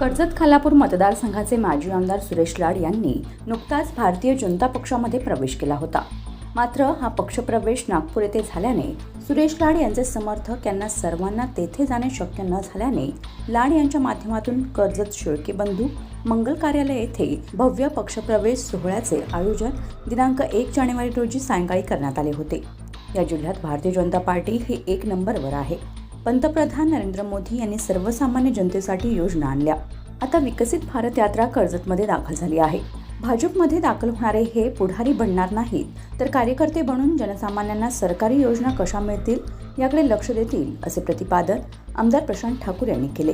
कर्जत खालापूर मतदारसंघाचे माजी आमदार सुरेश लाड यांनी नुकताच भारतीय जनता पक्षामध्ये प्रवेश केला होता. मात्र हा पक्षप्रवेश नागपूर येथे झाल्याने सुरेश लाड यांचे समर्थक यांना सर्वांना तेथे जाणे शक्य न झाल्याने लाड यांच्या माध्यमातून कर्जत शेळके बंधू मंगल कार्यालय येथे भव्य पक्षप्रवेश सोहळ्याचे आयोजन दिनांक एक जानेवारी रोजी सायंकाळी करण्यात आले होते. या जिल्ह्यात भारतीय जनता पार्टी हे एक नंबरवर आहे. पंतप्रधान नरेंद्र मोदी यांनी सर्वसामान्य जनतेसाठी योजना आणल्या. आता विकसित भारत यात्रा कर्जतमध्ये दाखल झाली आहे. भाजपमध्ये दाखल होणारे हे पुढारी बनणार नाहीत तर कार्यकर्ते बनून जनसामान्यांना सरकारी योजना कशा मिळतील याकडे लक्ष देतील असे प्रतिपादन आमदार प्रशांत ठाकूर यांनी केले.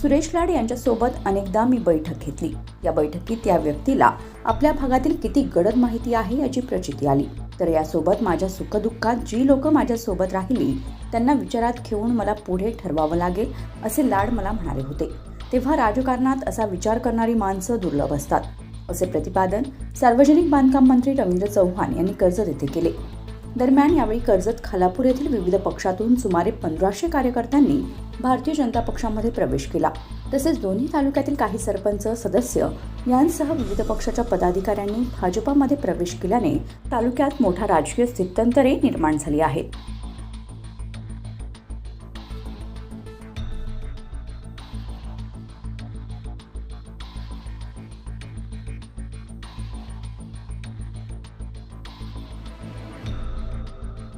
सुरेश लाड यांच्यासोबत अनेकदा मी बैठक घेतली. या बैठकीत या व्यक्तीला आपल्या भागातील किती गडद माहिती आहे याची प्रचिती आली. तर यासोबत माझ्या सुखदुःखात जी लोक माझ्यासोबत राहिली त्यांना विचारात घेऊन मला पुढे ठरवावं लागेल असे लाड मला म्हणाले होते. तेव्हा राजकारणात असा विचार करणारी माणसं दुर्लभ असतात असे प्रतिपादन सार्वजनिक बांधकाम मंत्री रवींद्र चव्हाण यांनी कर्जत येथे केले. दरम्यान यावेळी कर्जत खालापूर येथील विविध पक्षातून सुमारे पंधराशे कार्यकर्त्यांनी भारतीय जनता पक्षामध्ये प्रवेश केला. तसेच दोन्ही तालुक्यातील काही सरपंच सदस्य यांसह विविध पक्षाच्या पदाधिकाऱ्यांनी भाजपामध्ये प्रवेश केल्याने तालुक्यात मोठा राजकीय स्थित्यंतरे निर्माण झाली आहेत.